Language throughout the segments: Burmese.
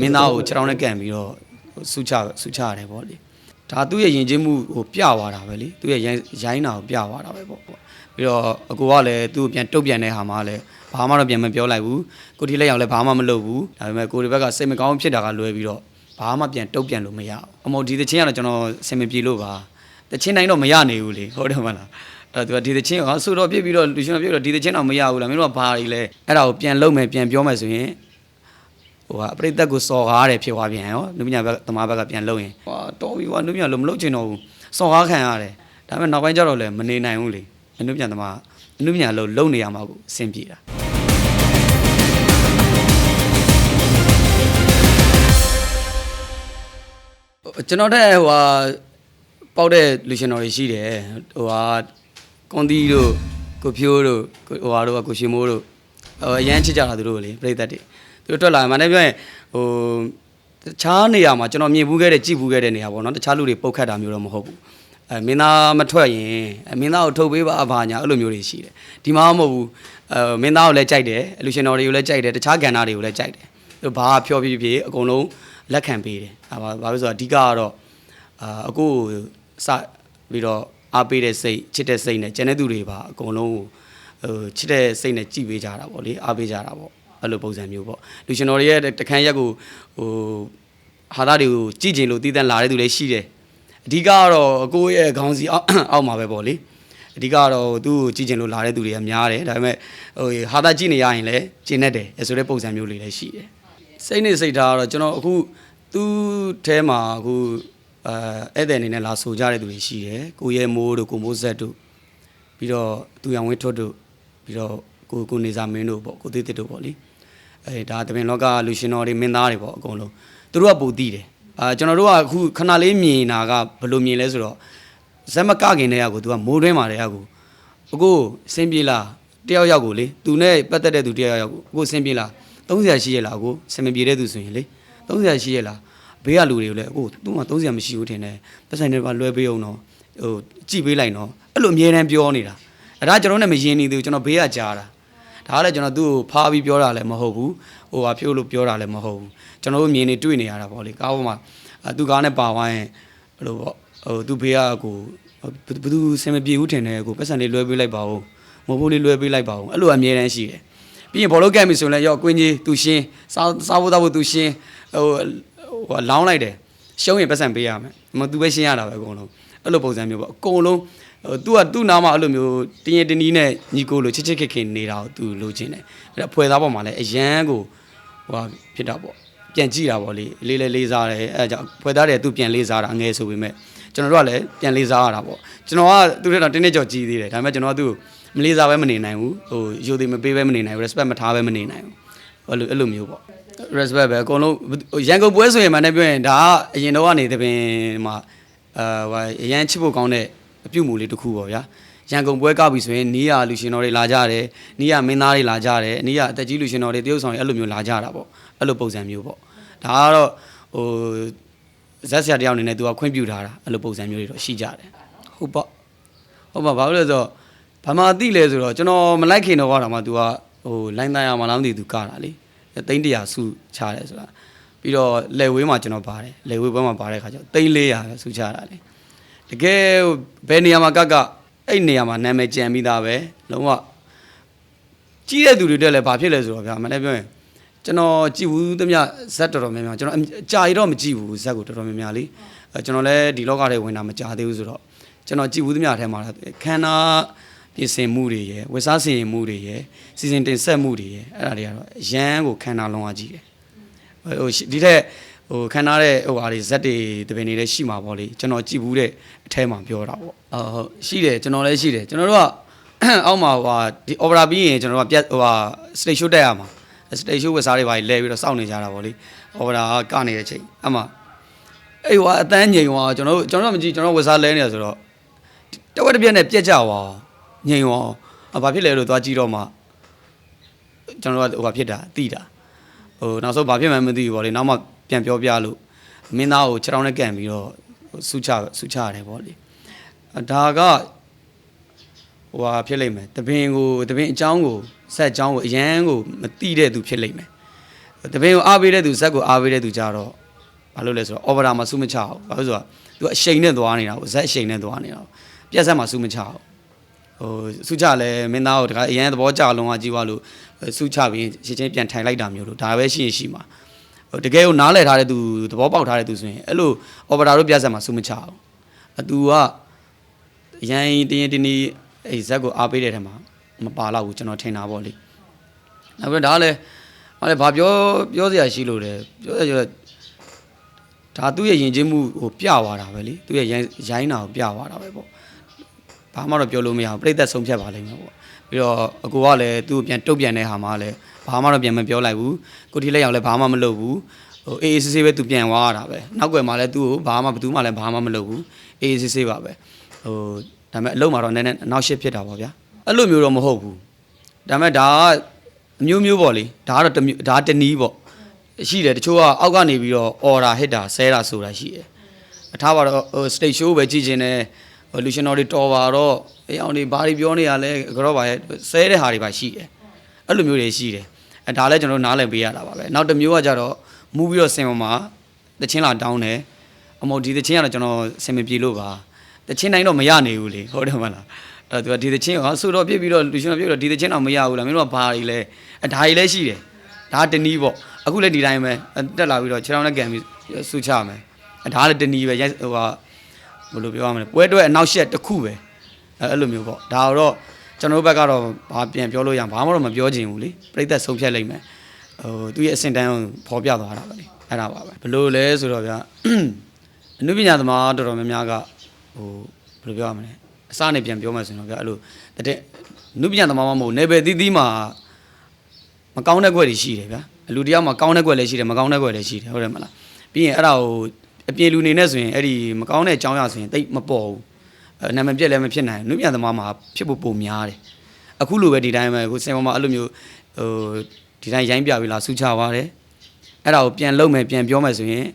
မင်းသားကိုခြေထောက်နဲ့ကန်ပြီးတော့ဆူချဆူချရတယ်ပေါ့လေဒါသူ့ရဲ့ယဉ်ကျေးမှုဟိုပြသွားတာပဲလေသူ့ရဲ့ရိုင်းရိုင်းတာကိုပြသွားတာပဲပေါ့ပေါ့ပြီးတော့အကူကလည်းသူ့ကိုပြန်တုတ်ပြန်တဲ့ဟာမှလည်းဘာမှတော့ပြန်မပြောလိုက်ဘူးကိုတီလက်ရောက်လည်းဘာမှမလုပ်ဘူးဒါပေမဲ့ကိုဒီဘက်ကစိတ်မကောင်းဖြစ်တာကလွဲပြီးတော့ ဘာမှပြန်တုတ်ပြန်လို့မရဘူးအမောဒီသချင်းကတော့ကျွန်တော်စင်မပြေလို့ပါတချင်းတိုင်းတော့မရနိုင်ဘူးလေဟုတ်တယ်မလားအဲ့တော့သူကဒီသချင်းကဆိုတော့ပြစ်ပြီးတော့လူရှင်ပြစ်တော့ဒီသချင်းတော့မရဘူးလားမင်းတို့ကဘာကြီးလဲအဲ့ဒါကိုပြန်လုပ်မယ်ပြန်ပြောမယ်ဆိုရင်ဟိုဟာပရိသတ်ကိုစော်ကားတယ်ဖြစ်သွားပြန်ရောနုပညာဘက်သမားဘက်ကပြန်လုံရင်ဟွာတော်ပြီကွာနုပညာလို့မလုပ်ချင်တော့ဘူးစော်ကားခံရတယ်ဒါပေမဲ့နောက်ပိုင်းကျတော့လည်းမနေနိုင်ဘူးလေနုပညာသမားနုပညာလို့လုံနေရမှာကိုအဆင်ပြေတာ ကျွန်တော်တဲ့ဟိုဟာပေါက်တဲ့လူရှင်တော်တွေရှိတယ်ဟိုဟာကွန်တီတို့ကိုဖြိုးတို့ကိုဟိုဟာတို့ကကိုရှင်မိုးတို့ဟိုအရန်ချစ်ကြတာသူတို့ကိုလေပြိသက်တွေသူတို့ထွက်လာမှလည်းပြောရင်ဟိုတခြားနေရာမှာကျွန်တော်မြင်ဘူးခဲ့တဲ့ကြည့်ဘူးခဲ့တဲ့နေရာပေါ့နော်တခြားလူတွေပုတ်ခတ်တာမျိုးတော့မဟုတ်ဘူးအဲမင်းသားမထွက်ရင်အဲမင်းသားကိုထုတ်ပေးပါအဘာညာအဲ့လိုမျိုးတွေရှိတယ်ဒီမှာမဟုတ်ဘူးအဲမင်းသားကိုလည်းကြိုက်တယ်လူရှင်တော်တွေကိုလည်းကြိုက်တယ်တခြားကဏ္ဍတွေကိုလည်းကြိုက်တယ်သူဘာဖြောပြပြပြအကုန်လုံး လက်ခံပေးတယ်အဲဘာဘာလို့ဆိုတော့အဓိကကတော့အာအကိုကိုစပြီးတော့အားပေးတဲ့စိတ်ချစ်တဲ့စိတ်နဲ့ကျန်တဲ့သူတွေပါအကုန်လုံးကိုဟိုချစ်တဲ့စိတ်နဲ့ကြည်ပေးကြတာပေါ့လေအားပေးကြတာပေါ့အဲ့လိုပုံစံမျိုးပေါ့လူရှင်တော်တွေရဲ့တခန်းရက်ကိုဟိုဟာသားတွေကိုကြည်ကျင်လို့တည်တံ့လာတဲ့သူလည်းရှိတယ်အဓိကကတော့အကိုရဲ့ခေါင်းစီအောက်အောက်မှာပဲပေါ့လေအဓိကကတော့သူ့ကိုကြည်ကျင်လို့လာတဲ့သူတွေကများတယ်ဒါပေမဲ့ဟိုဟာသားကြည့်နေရရင်လည်းကျင်တတ်တယ်ဆိုတဲ့ပုံစံမျိုးလေးလည်းရှိတယ် စိတ်နဲ့စိတ်ထားကတော့ကျွန်တော်အခုသူ့ထဲမှာအခုအဲဧည့်သည်အနေနဲ့လာဆိုကြတဲ့သူတွေရှိတယ်ကိုရဲမိုးတို့ကိုမိုးဆက်တို့ပြီးတော့သူရံဝင်းထွတ်တို့ပြီးတော့ကိုကိုနေစာမင်းတို့ပေါ့ကိုသေးတစ်တို့ပေါ့လေအဲဒါတပင်လောကလူရှင်တော်တွေမင်းသားတွေပေါ့အကုန်လုံးသူတို့ကပူတည်တယ်အာကျွန်တော်တို့ကအခုခဏလေးမြင်တာကဘယ်လိုမြင်လဲဆိုတော့ဇက်မကခင်တဲ့ရကိုသူကမိုးတွင်းมาတဲ့ရကိုအခုစင်ပြေလားတယောက်ယောက်ကိုလေသူနဲ့ပတ်သက်တဲ့သူတယောက်ယောက်ကိုအခုစင်ပြေလား 30ရှိရလားအခုစင်မပြေတဲ့သူဆိုရင်လေ30ရှိရလားဘေးကလူတွေကိုလည်းအခုသူ့မှာ30မရှိဘူးထင်တယ်ပတ်ဆိုင်တွေပါလွှဲပေးအောင်တော့ဟိုကြည်ပေးလိုက်တော့အဲ့လိုအမြဲတမ်းပြောနေတာအဲ့ဒါကျွန်တော်နဲ့မရင်နေသေးဘူးကျွန်တော်ဘေးကကြားတာဒါကလည်းကျွန်တော်သူ့ကိုဖားပြီးပြောတာလည်းမဟုတ်ဘူးဟိုဟာဖြိုးလို့ပြောတာလည်းမဟုတ်ဘူးကျွန်တော်တို့မြင်နေတွေ့နေရတာပေါ့လေကားပေါ်မှာအဲသူကားနဲ့ပါဝိုင်းအဲ့လိုပေါ့ဟိုသူဘေးကကိုဘယ်သူစင်မပြေဘူးထင်တယ်ကိုပတ်ဆိုင်လေးလွှဲပေးလိုက်ပါဦးမဟုတ်ဘူးလေးလွှဲပေးလိုက်ပါဦးအဲ့လိုအမြဲတမ်းရှိတယ် ပြီးရင်ဘောလုံးကက်ပြီဆိုရင်လည်းရောကွင်းကြီးသူရှင်းစားစားဖို့တောက်ဖို့သူရှင်းဟိုဟိုလောင်းလိုက်တယ်ရှုံးရင်ပတ်စံပေးရမယ်မသူပဲရှင်းရတာပဲအကုန်လုံးအဲ့လိုပုံစံမျိုးပေါ့အကုန်လုံးဟို तू ကသူ့နားမှာအဲ့လိုမျိုးတင်းရင်တင်းနီးနဲ့ညီကိုလိုချစ်ချစ်ခင်ခင်နေတာကို तू လိုချင်တယ်အဲ့ဒါဖွဲသားပေါ်မှာလည်းအရန်ကိုဟိုဟာဖြစ်တာပေါ့ ပြန်ကြည့်တာပေါ့လေလေးလေးလေးစားတယ်အဲ့ဒါကြောင့်ဖွဲသားတယ် तू ပြန်လေးစားတာအငယ်ဆိုပေမဲ့ကျွန်တော်တို့ကလည်းပြန်လေးစားရတာပေါ့ကျွန်တော်ကသူ့ထက်တော့တင်းနေကြော်ကြီးသေးတယ်ဒါပေမဲ့ကျွန်တော်ကသူ့ကိုမလေးစားပဲမနေနိုင်ဘူးဟိုယူသေးမပေးပဲမနေနိုင်ဘူး respect မထားပဲမနေနိုင်ဘူးအဲ့လိုအဲ့လိုမျိုးပေါ့ respect ပဲအကုန်လုံးရန်ကုန်ပွဲဆိုရင်မှလည်းပြောရင်ဒါကအရင်တော့ကနေတပင်မှာအာဟိုအရန်ချစ်ဖို့ကောင်းတဲ့အပြုတ်မှုလေးတစ်ခုပေါ့ဗျာရန်ကုန်ပွဲကောက်ပြီဆိုရင်နီးရလူရှင်တော်တွေလာကြတယ်နီးရမင်းသားတွေလာကြတယ်နီးရအသက်ကြီးလူရှင်တော်တွေတရုတ်ဆောင်တွေအဲ့လိုမျိုးလာကြတာပေါ့အဲ့လိုပုံစံမျိုးပေါ့ ဒါကတော့ဟိုဇက်ဆရာတယောက်အနေနဲ့သူကခွင့်ပြုထားတာအဲ့လိုပုံစံမျိုးတွေတော့ရှိကြတယ်ဟုတ်ပေါ့ဟုတ်ပါဘာလို့လဲဆိုတော့ဘာမှသိလဲဆိုတော့ကျွန်တော်မလိုက်ခင်တော့ကတော့မှ तू ကဟိုလိုင်းသားရမှာလားမသိသူကတာလေသိန်း100စုချတယ်ဆိုတာပြီးတော့လက်ဝေးမှာကျွန်တော်ပါတယ်လက်ဝေးဘက်မှာပါတဲ့ခါကျတော့သိန်း400ပဲစုချတာလေတကယ်ဘယ်နေရာမှာကကအဲ့နေရာမှာနာမည်ကြံပြီးသားပဲလုံးဝကြီးတဲ့သူတွေတက်လည်းဘာဖြစ်လဲဆိုတော့ဗျာမနေ့ပြောရင် ကျွန်တော်ကြည်ဘူးသမျှဇက်တော်တော်များများကျွန်တော်အကြာကြီးတော့မကြည့်ဘူးဇက်ကိုတော်တော်များများလေအဲကျွန်တော်လည်းဒီလောကထဲဝင်တာမကြသေးဘူးဆိုတော့ကျွန်တော်ကြည်ဘူးသမျှအထဲမှာခန္ဓာပြင်ဆင်မှုတွေရယ်ဝက်စားစင်မှုတွေရယ်စီစဉ်တင်ဆက်မှုတွေရယ်အဲ့ဒါတွေကတော့အရန်ကိုခန္ဓာလုံးဝကြည့်တယ်ဟိုဒီထက်ဟိုခန္ဓာတဲ့ဟိုဟာတွေဇက်တွေတပင်တွေလည်းရှိမှာပေါ့လေကျွန်တော်ကြည်ဘူးတဲ့အထဲမှာပြောတာပေါ့အော်ဟုတ်ရှိတယ်ကျွန်တော်လည်းရှိတယ်ကျွန်တော်တို့ကအောက်မှာဟိုဟာဒီ opera ပြီးရင်ကျွန်တော်တို့ကပြတ်ဟိုဟာ stage show တက်ရမှာ stage show ဝက်စားတွေပါလဲပြီးတော့စောင့်နေကြတာပေါ့လေ opera ကနေတဲ့ချိန်အမှအဲ့ဟိုအတန်းငိန်ဟိုကျွန်တော်တို့ကျွန်တော်တို့မကြည့်ကျွန်တော်ဝက်စားလဲနေရဆိုတော့တဝက်တစ်ပြက်နဲ့ပြက်ကြပါငိန်ဟောဘာဖြစ်လဲလို့သွားကြည့်တော့မှကျွန်တော်တို့ကဟိုဘာဖြစ်တာသိတာဟိုနောက်ဆုံးဘာဖြစ်မှန်းမသိဘူးပေါ့လေနောက်မှပြန်ပြောပြလို့မင်းသားကိုခြေထောက်နဲ့ကန်ပြီးတော့ဆုချဆုချရတယ်ပေါ့လေအဲဒါကဟိုဟာဖြစ်လိမ့်မယ်တပင်ကိုတပင်အကြောင်းကိုဆက်အကြောင်းကိုအရန်ကိုမတိတဲ့သူဖြစ်လိမ့်မယ်တပင်ကိုအားပေးတဲ့သူဇက်ကိုအားပေးတဲ့သူကြတော့ဘာလို့လဲဆိုတော့အော်ဗရာမှာဆုမချအောင်ဘာလို့ဆိုတော့သူအရှိန်နဲ့သွားနေတာကိုဇက်အရှိန်နဲ့သွားနေတာကိုပြက်ဆက်မှာဆုမချအောင်ဟိုစုချလဲမင်းသားကိုတခါအရန်သဘောကျလုံးဝကြည့်သွားလို့စုချပြီးရှင်းချင်းပြန်ထိုင်လိုက်တာမျိုးလို့ဒါပဲရှိရင်ရှိမှာဟိုတကယ်ကိုနားလည်ထားတဲ့သူသဘောပေါက်ထားတဲ့သူဆိုရင်အဲ့လိုအော်ပရာတို့ပြဆက်မှာစုမချအောင်အတူကအရန်တင်းရင်တင်းတင်းအဲ့ဇက်ကိုအားပေးတဲ့ထဲမှာ မပါတော့ဘူးကျွန်တော်ထင်တာပေါ့လေနောက်ပြီးတော့ဒါကလည်းဟာလေဘာပြောပြောစရာရှိလို့လဲပြောရဒါသူ့ရဲ့ယဉ်ကျေးမှုဟိုပြသွားတာပဲလေသူ့ရဲ့ရိုင်းရိုင်းတာကိုပြသွားတာပဲပေါ့ဘာမှတော့ပြောလို့မရဘူးပြိသက်ဆုံးဖြတ်ပါလိမ့်မယ်ပေါ့ပြီးတော့အကူကလည်းသူ့ကိုပြန်တုတ်ပြန်တဲ့ဟာမှလည်းဘာမှတော့ပြန်မပြောလိုက်ဘူးကိုတီလက်ရောက်လည်းဘာမှမလုပ်ဘူးဟိုအေးအေးဆေးဆေးပဲသူပြန်သွားရတာပဲနောက်ွယ်မှာလည်းသူ့ကိုဘာမှဘယ်သူမှလည်းဘာမှမလုပ်ဘူးအေးအေးဆေးဆေးပါပဲဟိုဒါပေမဲ့အလုံးမှာတော့နည်းနည်းအနောက်ရှစ်ဖြစ်တာပေါ့ဗျာ အဲ့လိုမျိုးတော့မဟုတ်ဘူးဒါပေမဲ့ဒါကအမျိုးမျိုးပေါ့လေဒါကတော့တစ်မျိုးဒါတနည်းပေါ့ရှိတယ်တချို့ကအောက်ကနေပြီးတော့ order hit တာဆဲတာဆိုတာရှိတယ်အထားပါတော့ဟို stage show ပဲကြည့်ခြင်းနဲ့ဟိုလူရှင်တော်တွေတော်ပါတော့အေးအောင်တွေဘာတွေပြောနေရလဲကတော့ပါရဲ့ဆဲတဲ့ဟာတွေပါရှိတယ်အဲ့လိုမျိုးတွေရှိတယ်အဲဒါလည်းကျွန်တော်တို့နားလည်ပေးရတာပါပဲနောက်တစ်မျိုးကကြတော့မူပြီးတော့စင်ပေါ်မှာတချင်းလာတောင်းတယ်အမောဒီတချင်းကတော့ကျွန်တော်စင်မပြေလို့ပါတချင်းတိုင်းတော့မရနေဘူးလေဟုတ်တယ်မလား အဲ့တော့သူကဒီတချင်းကဆိုတော့ပြစ်ပြီးတော့လူရှင်တော်ပြစ်တော့ဒီတချင်းတော့မရဘူးလားမင်းတို့ကဘာတွေလဲအဲဒါတွေလည်းရှိတယ်ဒါကတနည်းပေါ့အခုလည်းဒီတိုင်းပဲတက်လာပြီးတော့ခြေထောက်နဲ့ကန်ပြီးဆူချမယ်အဲဒါလည်းတနည်းပဲရိုက်ဟိုဟာဘယ်လိုပြောရမလဲပွဲတွဲအနောက်ရှက်တစ်ခုပဲအဲအဲ့လိုမျိုးပေါ့ဒါတော့ကျွန်တော်တို့ဘက်ကတော့ဘာပြန်ပြောလို့ရဘာမှတော့မပြောချင်ဘူးလေပြိသက်ဆုံးဖြတ်လိုက်မယ်ဟိုသူရဲ့အစင်တန်းကိုဖော်ပြသွားတာပဲလေအဲ့ဒါပါပဲဘယ်လိုလဲဆိုတော့ဗျာအနုပညာသမားတော်တော်များများကဟိုဘယ်လိုပြောရမလဲ အစနဲ့ပြန်ပြောမှဆိုရင်တော့ဗျာအဲ့လိုတဲ့အနုပညာသမားမမဟုတ်နေပဲသီးသီးမှာမကောင်းတဲ့ကွက်တွေရှိတယ်ဗျာလူတယောက်မှာကောင်းတဲ့ကွက်လည်းရှိတယ်မကောင်းတဲ့ကွက်လည်းရှိတယ်ဟုတ်တယ်မလားပြီးရင်အဲ့ဒါကိုအပြေလူနေနဲ့ဆိုရင်အဲ့ဒီမကောင်းတဲ့အကြောင်းအရာဆိုရင်တိတ်မပေါ်ဘူးအဲနာမည်ပြက်လည်းမဖြစ်နိုင်ဘူးနုညံသမားမှာဖြစ်ဖို့ပုံများတယ်အခုလိုပဲဒီတိုင်းပဲအခုစင်ပေါ်မှာအဲ့လိုမျိုးဟိုဒီတိုင်းရိုင်းပြပြီးလာဆူချသွားတယ်အဲ့ဒါကိုပြန်လုံးမယ်ပြန်ပြောမယ်ဆိုရင်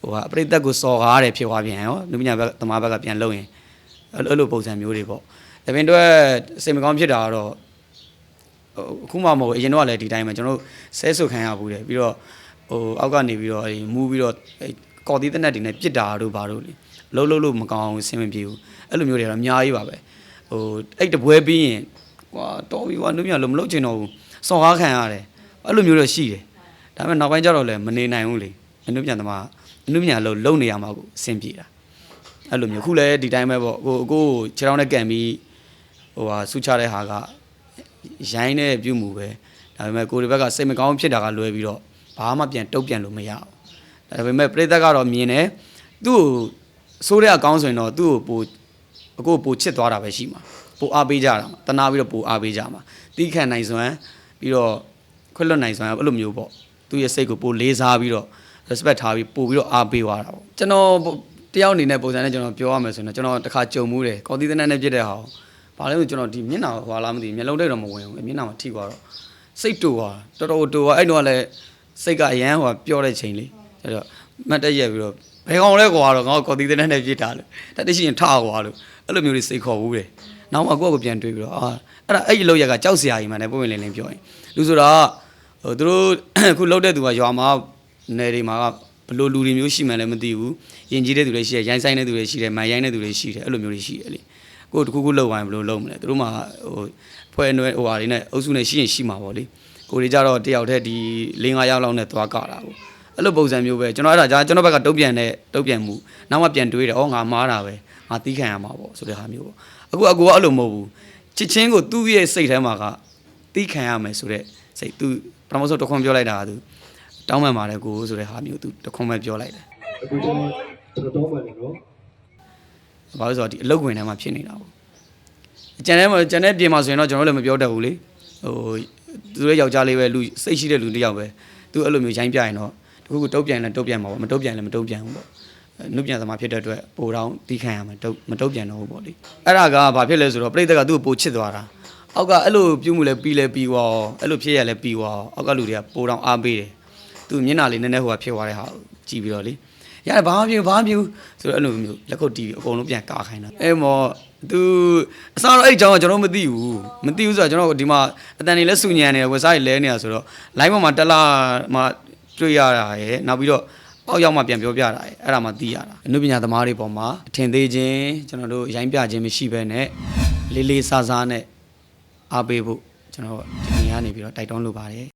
ဟိုဟာအပရိသတ်ကိုစော်ကားတယ်ဖြစ်သွားပြန်ရောနုညံဘက်သမားဘက်ကပြန်လုံးရင် အဲ့လိုအဲ့လိုပုံစံမျိုးတွေပေါ့ဒါပြင်တော့စိတ်မကောင်းဖြစ်တာကတော့ဟိုအခုမှမဟုတ်ဘူးအရင်တော့လည်းဒီတိုင်းပဲကျွန်တော်တို့ဆဲဆုတ်ခံရဘူးတယ်ပြီးတော့ဟိုအောက်ကနေပြီးတော့အဲမူးပြီးတော့အဲကော်သီးတဲ့နက်တွေနဲ့ပြစ်တာတို့ဘာတို့လေလှုပ်လှုပ်လို့မကောင်းအောင်ဆင်းမပြေဘူးအဲ့လိုမျိုးတွေကတော့အများကြီးပါပဲဟိုအဲ့တပွဲပြီးရင်ကွာတော်ပြီကွာနှုတ်မြလို့မလုပ်ချင်တော့ဘူးစော်ကားခံရတယ်အဲ့လိုမျိုးတော့ရှိတယ်ဒါပေမဲ့နောက်ပိုင်းကျတော့လည်းမနေနိုင်ဘူးလေအနှုတ်မြသမားအနှုတ်မြလို့လုံနေရမှာကိုအဆင်ပြေတာ အဲ့လိုမျိုးခုလည်းဒီတိုင်းပဲပေါ့ကိုကိုခြေထောက်နဲ့ကန်ပြီးဟိုဟာဆူချတဲ့ဟာကရိုင်းတဲ့ပြုမှုပဲဒါပေမဲ့ကိုယ်ဒီဘက်ကစိတ်မကောင်းဖြစ်တာကလွဲပြီးတော့ဘာမှပြန်တုတ်ပြန်လို့မရဘူးဒါပေမဲ့ပြိသက်ကတော့မြင်တယ်သူ့ကိုဆိုးတဲ့အကောင်းဆိုရင်တော့သူ့ကိုပိုအကိုပိုချစ်သွားတာပဲရှိမှာပိုအားပေးကြတာမှာတနာပြီးတော့ပိုအားပေးကြမှာတီးခံနိုင်စွမ်းပြီးတော့ခွတ်လွတ်နိုင်စွမ်းအဲ့လိုမျိုးပေါ့သူ့ရဲ့စိတ်ကိုပိုလေးစားပြီးတော့ respect ထားပြီးပို့ပြီးတော့အားပေးသွားတာပေါ့ကျွန်တော် တယောက်အနေနဲ့ပုံစံနဲ့ကျွန်တော်ပြောရမယ်ဆိုရင်တော့ကျွန်တော်တစ်ခါကြုံမှုတယ်ကော်တီးတဲ့နဲ့ပြစ်တဲ့ဟာကိုဘာလဲဆိုကျွန်တော်ဒီမျက်နှာဟွာလားမသိဘူးမျက်လုံးတိတ်တော့မဝင်ဘူးမျက်နှာမှာထိသွားတော့စိတ်တူသွားတော်တော်တူသွားအဲ့တော့လည်းစိတ်ကအရန်ဟွာပျော့တဲ့ချိန်လေးအဲ့တော့မတ်တက်ရက်ပြီးတော့ဘယ်ကောင်လဲကွာတော့ငါကော်တီးတဲ့နဲ့ပြစ်တာလို့တက်တရှိရင်ထကွာလို့အဲ့လိုမျိုးတွေစိတ်ခေါ်ဘူးတယ်နောက်မှကိုယ့်ကိုပြန်တွေးပြီးတော့အာအဲ့ဒါအဲ့ဒီလောက်ရကကြောက်စရာကြီးမှလည်းပုံဝင်လင်းလင်းပြောရင်လူဆိုတော့ဟိုသူတို့အခုလောက်တဲ့သူကရွာမှာနယ်တွေမှာက ဘလို့လူတွေမျိုးရှိမှလည်းမသိဘူးယဉ်ကျေးတဲ့သူတွေရှိတယ်ရိုင်းဆိုင်တဲ့သူတွေရှိတယ်မန်ရိုင်းတဲ့သူတွေရှိတယ်အဲ့လိုမျိုးတွေရှိတယ်လေကိုယ်တစ်ခုခုလောက်ဝိုင်းဘယ်လိုလုပ်မလဲသူတို့မှဟိုဖွဲ့နွဲဟိုဟာတွေနဲ့အုပ်စုနဲ့ရှိရင်ရှိမှာပေါ့လေကိုယ်တွေကြတော့တယောက်တည်းဒီ၄၅ယောက်လောက်နဲ့သွားကြတာပေါ့အဲ့လိုပုံစံမျိုးပဲကျွန်တော်အဲ့ဒါကြာကျွန်တော်ဘက်ကတုတ်ပြန်တဲ့တုတ်ပြန်မှုနောက်မှပြန်တွေးတယ်ဩငါမားတာပဲငါတီးခံရမှာပေါ့ဆိုတဲ့ဟာမျိုးပေါ့အခုအကူကအဲ့လိုမဟုတ်ဘူးချစ်ချင်းကိုသူ့ရဲ့စိတ်ထဲမှာကတီးခံရမယ်ဆိုတဲ့စိတ်သူပထမဆုံးတစ်ခွန်းပြောလိုက်တာကသူ တောင်းပန်ပါတယ်ကိုဆိုတဲ့ဟာမျိုးသူတစ်ခွန်းပဲပြောလိုက်တယ်အခုကျွန်တော်ကျွန်တော်တော့မှလည်းနော်ဘာလို့လဲဆိုတော့ဒီအလုတ်ဝင်ထဲမှာဖြစ်နေတာပေါ့အကျန်ထဲမှာကျန်တဲ့ပြင်မှာဆိုရင်တော့ကျွန်တော်လည်းမပြောတတ်ဘူးလေဟိုသူရဲ့ယောက်ျားလေးပဲလူစိတ်ရှိတဲ့လူတစ်ယောက်ပဲသူအဲ့လိုမျိုးရိုင်းပြရင်တော့တခုခုတုတ်ပြန်လဲတုတ်ပြန်မှာပေါ့မတုတ်ပြန်လဲမတုတ်ပြန်ဘူးပေါ့နုပြန်သမားဖြစ်တဲ့အတွက်ပိုတောင်းတီးခံရမှာတုတ်မတုတ်ပြန်တော့ဘူးပေါ့လေအဲ့ဒါကဘာဖြစ်လဲဆိုတော့ပြိတ္တကသူ့ကိုပိုချစ်သွားတာအောက်ကအဲ့လိုပြုမှုလဲပြီးလဲပြီးသွားအဲ့လိုဖြစ်ရလဲပြီးသွားအောက်ကလူတွေကပိုတောင်းအားပေးတယ် သူမျက်နှာလေးနည်းနည်းဟိုကဖြစ်သွားတဲ့ဟာကြည့်ပြီးတော့လေရတယ်ဘာမှမဖြစ်ဘူးဘာမှမဖြစ်ဘူးဆိုတော့အဲ့လိုမျိုးလက်ခုပ်တီးပြီးအကုန်လုံးပြန်ကာခိုင်းတာအဲ့မော်သူအစားတော့အဲ့အကြောင်းကကျွန်တော်မသိဘူးမသိဘူးဆိုတော့ကျွန်တော်ဒီမှာအတန်နေလဲစူညံနေတယ်ဝက်စားကြီးလဲနေတာဆိုတော့ line ပေါ်မှာတက်လာမှတွေ့ရတာရယ်နောက်ပြီးတော့အောက်ရောက်မှပြန်ပြောပြတာရယ်အဲ့ဒါမှသိရတာအနုပညာသမားတွေပေါ်မှာအထင်သေးခြင်းကျွန်တော်တို့ရိုင်းပြခြင်းမရှိဘဲနဲ့လေးလေးစားစားနဲ့အားပေးဖို့ကျွန်တော်ဒီနေ့ကနေပြီးတော့တိုက်တွန်းလိုပါတယ်